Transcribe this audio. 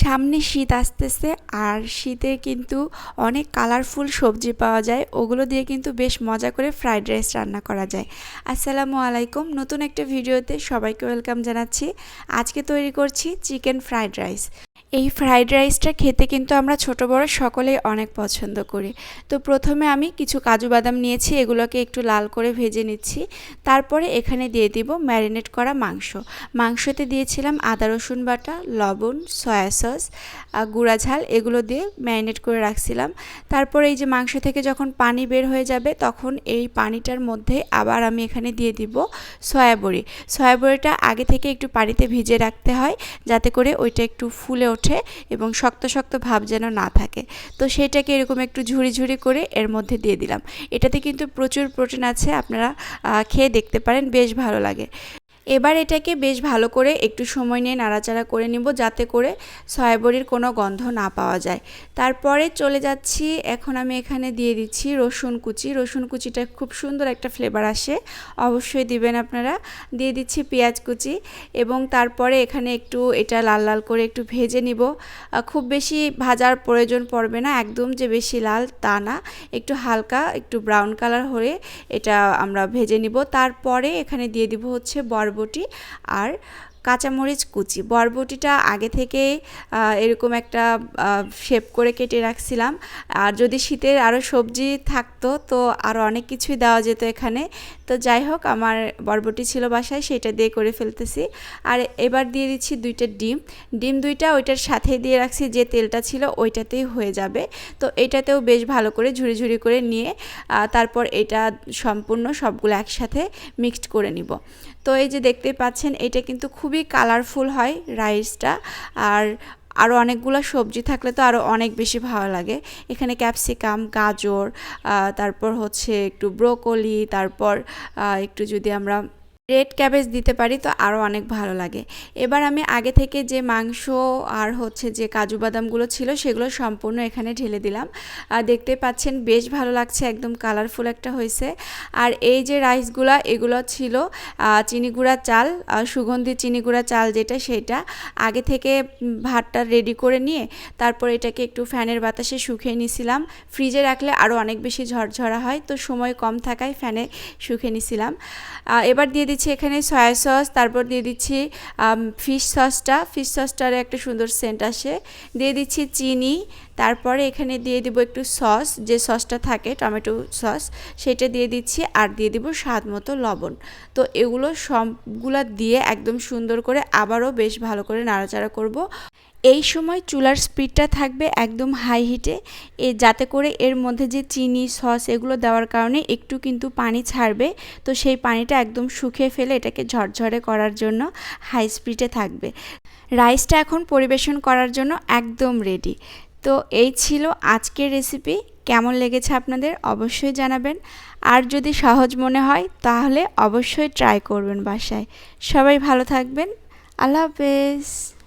সামনে শীত আসতেছে আর শীতে কিন্তু অনেক কালারফুল সবজি পাওয়া যায়। ওগুলো দিয়ে কিন্তু বেশ মজা করে ফ্রাইড রাইস রান্না করা যায়। আসসালামু আলাইকুম। নতুন একটা ভিডিওতে সবাইকে ওয়েলকাম জানাচ্ছি। আজকে তৈরি করছি চিকেন ফ্রাইড রাইস এই ফ্রাইড রাইসটা খেতে কিন্তু আমরা ছোট বড় সকলেই অনেক পছন্দ করি। তো প্রথমে আমি কিছু কাজু বাদাম নিয়েছি, এগুলোকে একটু লাল করে ভেজে নিচ্ছি। তারপরে এখানে দিয়ে দিব ম্যারিনেট করা মাংস। মাংসতে দিয়েছিলাম আদা, রসুন বাটা, লবণ সয়া সস গুঁড়া ঝাল, এগুলো দিয়ে ম্যারিনেট করে রাখছিলাম। তারপরে এই যে মাংস থেকে যখন পানি বের হয়ে যাবে, তখন এই পানিটার মধ্যে আবার আমি এখানে দিয়ে দিব সয়াবড়ি সয়াবড়িটা আগে থেকে একটু পানিতে ভিজে রাখতে হয়, যাতে করে ওইটা একটু ফুলে ওঠে এবং শক্ত শক্ত ভাব যেন না থাকে। তো সেটাকে এরকম একটু ঝুড়ি ঝুড়ি করে এর মধ্যে দিয়ে দিলাম। এটাতে কিন্তু প্রচুর প্রোটিন আছে, আপনারা খেয়ে দেখতে পারেন, বেশ ভালো লাগে। এবার এটাকে বেশ ভালো করে একটু সময় নিয়ে নাড়াচাড়া করে নিব যাতে করে সয়াবড়ির কোনো গন্ধ না পাওয়া যায়। তারপরে চলে যাচ্ছি, এখন আমি এখানে দিয়ে দিচ্ছি রসুন কুচি। রসুন কুচিটা খুব সুন্দর একটা ফ্লেভার আসে, অবশ্যই দিবেন আপনারা। দিয়ে দিচ্ছি পেঁয়াজ কুচি এবং তারপরে এখানে একটু এটা লাল লাল করে একটু ভেজে নিব। খুব বেশি ভাজার প্রয়োজন পড়বে না, একদম যে বেশি লাল তা না। একটু হালকা, একটু ব্রাউন কালার হয়ে এটা আমরা ভেজে নিব। তারপরে এখানে দিয়ে দিব হচ্ছে বরবটি। বরবটি আর কাঁচামরিচ, কুচি। বরবটিটা আগে থেকে এরকম একটা শেপ করে কেটে রাখছিলাম। আর যদি শীতের আরও সবজি থাকতো, তো আরও অনেক কিছুই দেওয়া যেত এখানে। তো যাই হোক, আমার বরবটি ছিল বাসায়, সেটা দিয়ে করে ফেলতেছি। আর এবার দিয়ে দিচ্ছি দুইটা ডিম। ডিম দুইটা ওইটার সাথে দিয়ে রাখছি, যে তেলটা ছিল ওইটাতেই হয়ে যাবে। তো এটাতেও বেশ ভালো করে ঝুড়ি ঝুড়ি করে নিয়ে তারপর এটা সম্পূর্ণ সবগুলো একসাথে মিক্সড করে নিব। তো এই যে দেখতে পাচ্ছেন, এটা কিন্তু খুবই কালারফুল হয় রাইসটা আর আরও অনেকগুলো সবজি থাকলে তো আরও অনেক বেশি ভালো লাগে। এখানে ক্যাপসিকাম গাজর তারপর হচ্ছে একটু ব্রোকলি তারপর একটু যদি আমরা রেড ক্যাবেজ দিতে পারি, তো আরও অনেক ভালো লাগে। এবার আমি আগে থেকে যে মাংস আর হচ্ছে যে কাজু বাদামগুলো ছিল, সেগুলো সম্পূর্ণ এখানে ঢেলে দিলাম। আর দেখতে পাচ্ছেন বেশ ভালো লাগছে, একদম কালারফুল একটা হয়েছে। আর এই যে রাইসগুলো এগুলো ছিল চিনি গুঁড়া চাল সুগন্ধি চিনি গুঁড়া চাল যেটা সেটা। আগে থেকে ভাতটা রেডি করে নিয়ে তারপর এটাকে একটু ফ্যানের বাতাসে শুকিয়ে নিছিলাম। ফ্রিজে রাখলে আরও অনেক বেশি ঝরঝরা হয়, তো সময় কম থাকায় ফ্যানে শুকিয়ে নিছিলাম। এবার দিয়ে দিচ্ছি এখানে সয়া সস তারপর দিয়ে দিচ্ছি ফিশ সসটা ফিশ সসটার একটা সুন্দর সেন্ট আসে। দিয়ে দিচ্ছি চিনি, তারপরে এখানে দিয়ে দিব একটু সস যে সসটা থাকে, টমেটো সস সেটা দিয়ে দিচ্ছি আর দিয়ে দিব স্বাদ মতো লবণ। তো এগুলো সবগুলো দিয়ে একদম সুন্দর করে আবারও বেশ ভালো করে নাড়াচাড়া করব। এই সময় চুলার স্পিডটা থাকবে একদম হাই হিটে এ। যাতে করে এর মধ্যে যে চিনি সস এগুলো দেওয়ার কারণে একটু কিন্তু পানি ছাড়বে। তো সেই পানিটা একদম শুকিয়ে ফেলে এটাকে ঝরঝরে করার জন্য হাই স্পিডে থাকবে। রাইসটা এখন পরিবেশন করার জন্য একদম রেডি তো এই ছিল আজকের রেসিপি কেমন লেগেছে আপনাদের অবশ্যই জানাবেন। আর যদি সহজ মনে হয়, তাহলে অবশ্যই ট্রাই করবেন বাসায়। সবাই ভালো থাকবেন। আল্লাহ হাফেজ।